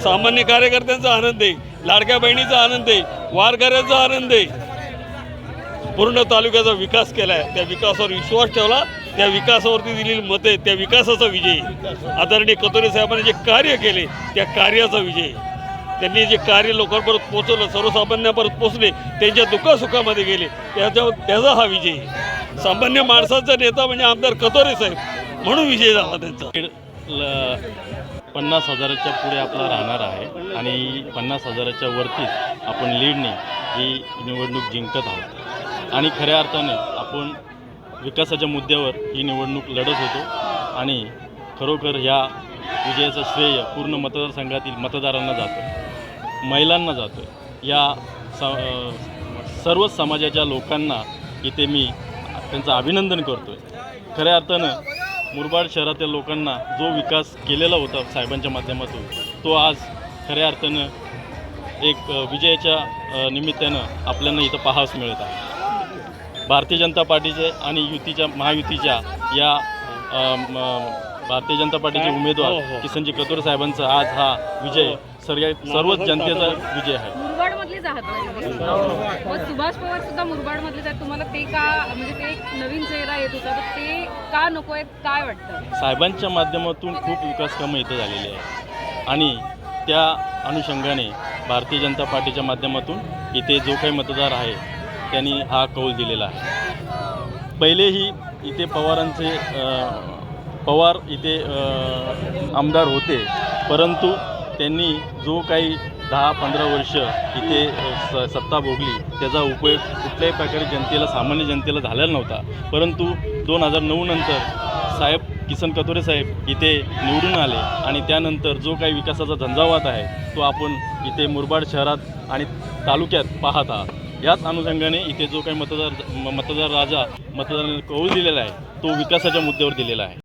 सामान्य कार्यकर्त्यांचा आनंद आहे लाडक्या बहिणीचा आनंद आहे वारकऱ्यांचा आनंद आहे. पूर्ण तालुक्याचा विकास केला त्या विकासावर विश्वास ठेवला त्या विकासावरती दिलेली मतं आहेत त्या विकासाचा विजय आदरणीय कतोरे साहेबांनी जे कार्य केले त्या कार्याचा विजय त्यांनी जे कार्य लोकांपर्यंत पोहोचवलं सर्वसामान्यांपर्यंत पोहोचले त्यांच्या दुःखासुखामध्ये गेले त्याच्या त्याचा हा विजय सामान्य माणसाचा नेता म्हणजे आमदार कतोरे साहेब म्हणून विजय झाला त्यांचा. पन्नास हजाराच्या पुढे आपला राहणार आहे आणि पन्नास हजाराच्या वरतीच आपण लीडने ही निवडणूक जिंकत आहोत. आणि खऱ्या अर्थाने आपण विकासाच्या मुद्द्यावर ही निवडणूक लढत होतो आणि खरोखर ह्या विजयाचं श्रेय पूर्ण मतदारसंघातील मतदारांना जातं महिलांना जातं या स सर्वच समाजाच्या लोकांना इथे मी त्यांचं अभिनंदन करतो आहे खऱ्या अर्थानं मुरबाड शहरातील लोकांना जो विकास केलेला होता साहेबांच्या माध्यमातून तो आज खऱ्या अर्थानं एक विजयाच्या निमित्तानं आपल्याला इथं पाहावस मिळत आहे. भारतीय जनता पार्टीचे आणि युतीच्या महायुतीच्या या भारतीय जनता पार्टीचे हो, हो. उमेदवार किसनजी कतोरे साहेबांचा आज हा विजय सर्व सर्वच जनतेचा विजय आहे. मुरबाड मग सुभाष पवार सुद्धा मुरबाड मधले तर तुम्हाला ते का म्हणजे ते एक नवीन चेहरा येत होता तर ते का नको आहेत काय वाटतं? साहेबांच्या माध्यमातून खूप विकास कामं इथं झालेली आहे आणि त्या अनुषंगाने भारतीय जनता पार्टीच्या माध्यमातून इथे जो काही मतदार आहे त्यांनी हा कौल दिलेला आहे. पहिलेही इथे पवारांचे पवार इथे आमदार होते परंतु त्यांनी जो काही दहा पंधरा वर्ष इथे स सत्ता भोगली. त्याचा उपयोग कुठल्याही प्रकारे जनतेला सामान्य जनतेला झालेला नव्हता. परंतु दोन हजार नऊ नंतर साहेब किसन कतोरे साहेब इथे निवडून आले आणि त्यानंतर जो काही विकासाचा झंझावात आहे तो आपण इथे मुरबाड शहरात आणि तालुक्यात पाहत आहात. याच अनुषंगाने इथे जो काही मतदार मतदार राजा मतदारांनी कौल दिलेला आहे तो विकासाच्या मुद्द्यावर दिलेला आहे.